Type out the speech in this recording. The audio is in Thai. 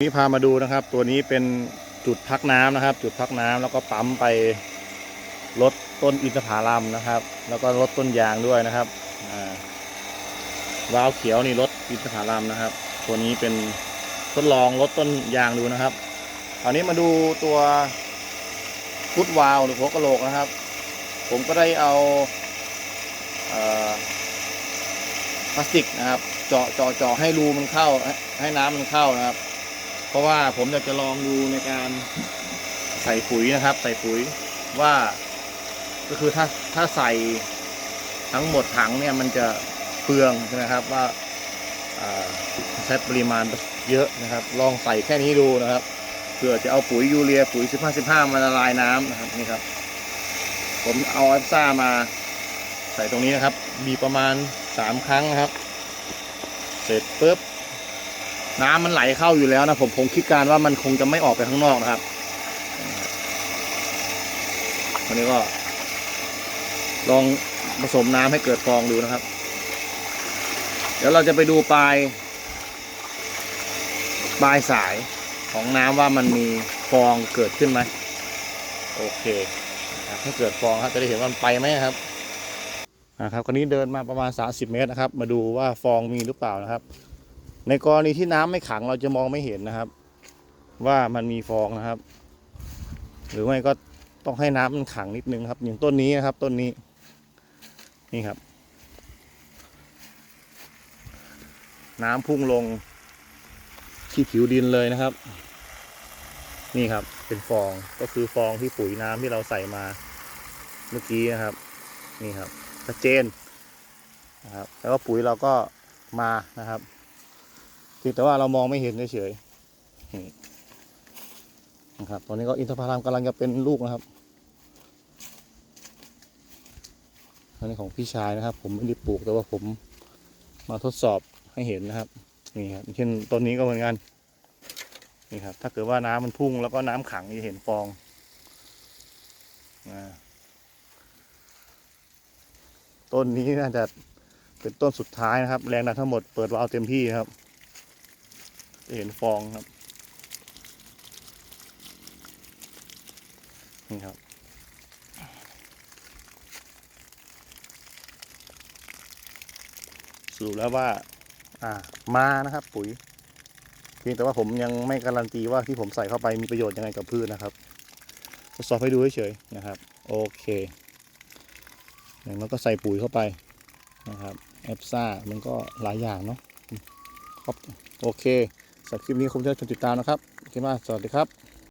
นี้พามาดูนะครับ ตัวนี้เป็นจุดพักน้ำนะครับ จุดพักน้ำแล้วก็ปั๊มไปลดต้นอินทผลัมนะครับ แล้วก็ลดต้นยางด้วยนะครับวาล์วเขียวนี่ลดอินทผลัมนะครับ ตัวนี้เป็นทดลองลดต้นยางดูนะครับคราวนี้มาดูตัวฟุตวาล์วหรือหัวกะโหลกนะครับ ผมก็ได้เอาพลาสติกนะครับ เจาะเจาะเจาะให้รูมันเข้าให้ให้น้ำมันเข้านะครับ เพราะว่าผมอยากจะลองดูในการใส่ปุ๋ยนะครับ ใส่ปุ๋ยว่าก็คือถ้าถ้าใส่ทั้งหมดถังเนี่ยมันจะเปลืองใช่ไหมครับว่าอ่าใช้ปริมาณเยอะนะครับ ลองใส่แค่นี้ดูนะครับเผื่อจะเอาปุ๋ยยูเรียปุ๋ย 15 15 มาละลายน้ำนะครับนี่ครับ ผมเอาอัลซ่ามาใส่ตรงนี้นะครับ มีประมาณ 3 ครั้งนะครับ เสร็จปุ๊บ น้ำมันไหลเข้าอยู่แล้วนะผมคงคิดการว่ามันคงจะไม่ออกไปข้างนอกนะครับวันนี้ก็ ลองผสมน้ำให้เกิดฟองดูนะครับ เดี๋ยวเราจะไปดูปลาย ปลายสายของน้ำว่ามันมีฟองเกิดขึ้นไหมโอเคถ้าเกิดฟองครับจะได้เห็นว่ามันไปไหมครับนะครับคราวนี้เดินมาประมาณ 30 เมตรนะครับ มาดูว่าฟองมีหรือเปล่านะครับ ในกรณีที่น้ำไม่ขังเราจะมองไม่เห็นนะครับ ว่ามันมีฟองนะครับ หรือไม่ก็ต้องให้น้ำมันขังนิดนึงครับ อย่างต้นนี้นะครับ ต้นนี้ นี่ครับ น้ำพุ่งลงที่ผิวดินเลยนะครับ นี่ครับ เป็นฟองก็คือฟองที่ปุ๋ยน้ำที่เราใส่มาเมื่อกี้นะครับ นี่ครับชัดเจนนะครับแล้วก็ปุ๋ยเราก็มานะครับ เพียงแต่ว่าเรามองไม่เห็นเฉยๆนี่นะครับ ตอนนี้ก็อินทผลัมกำลังจะเป็นลูกนะครับอันนี้ของพี่ชายนะครับ ผมไม่ได้ปลูกแต่ว่าผมมาทดสอบให้เห็นนะครับนี่ครับเช่นต้นนี้ก็เหมือนกันนี่ครับ ถ้าเกิดว่าน้ำมันพุ่งแล้วก็น้ำขังจะเห็นฟองต้นนี้น่าจะเป็นต้นสุดท้ายนะครับ แรงดันทั้งหมดเปิดวาล์วเต็มที่ครับ เห็นฟองครับ นี่ครับ สรุปแล้วว่า อ่า มานะครับ ปุ๋ย เพียงแต่ว่าผมยังไม่การันตีว่าที่ผมใส่เข้าไปมีประโยชน์ยังไงกับพืชนะครับทดสอบให้ดูเฉยๆนะครับ โอเค อย่างนั้นก็ใส่ปุ๋ยเข้าไปนะครับแอปซ่ามันก็หลายอย่างเนาะโอเค สำหรับคลิปนี้คุณผู้ชมติดตามนะครับโอเคมากสวัสดีครับ